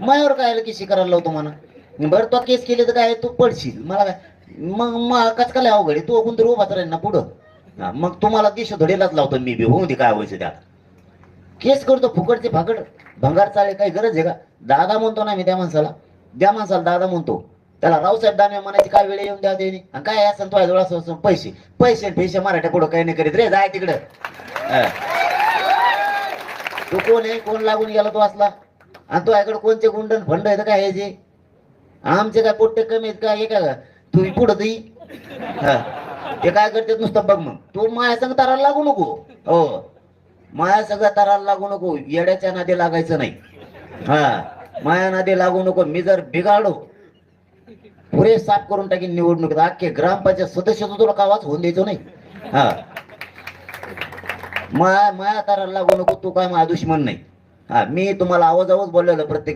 मायावर काय आलं केस करायला लावतो म्हणा? बरं तो केस केले तर काय? तू पडशील. मला काय? मग मग कच काय अवघड आहे? तू कोणतरी उभाच राहील ना पुढं. मग तुम्हाला दिश धडेलाच लावतो मी बी. होऊन दे काय व्हायचं त्यात केस करतो फुकटचे फाकड. भंगार चाळे काही गरज आहे का? दादा म्हणतो ना मी त्या माणसाला. त्या माणसाला दादा म्हणतो. त्याला रावसाहेब दानवे म्हणायची काय वेळ येऊन द्या देणे आणि काय असं तो जवळ असं पैसे. पैसे पैसे मराठ्या पुढं काही नाही करीत रे. जाय तिकडं. तू कोण आहे? कोण लागून गेला तो असला? आणि तो याकडे कोणते गुंडन फंड आहेत काय आहे जे? आमचे काय पोट्टे कमी आहेत का? हे काय तू पुढं ती ते काय करते नुसतं बघ मग. तू माया संग ताराला लागू नको. हो. माया सगळ्या ताराला लागू नको. येड्याच्या नादी लागायचं नाही. हा. माया नादी लागू नको. मी जर बिघाडो पुरे साफ करून टाकीन निवडणुकीत. अख्खे ग्रामपंचायत सदस्य तुला कावाच होऊन द्यायचो नाही? हा. माया माया ताराला लागू नको. तू काय माझा दुश्मन नाही. हा मी तुम्हाला आवाज आवाज बोललेलं प्रत्येक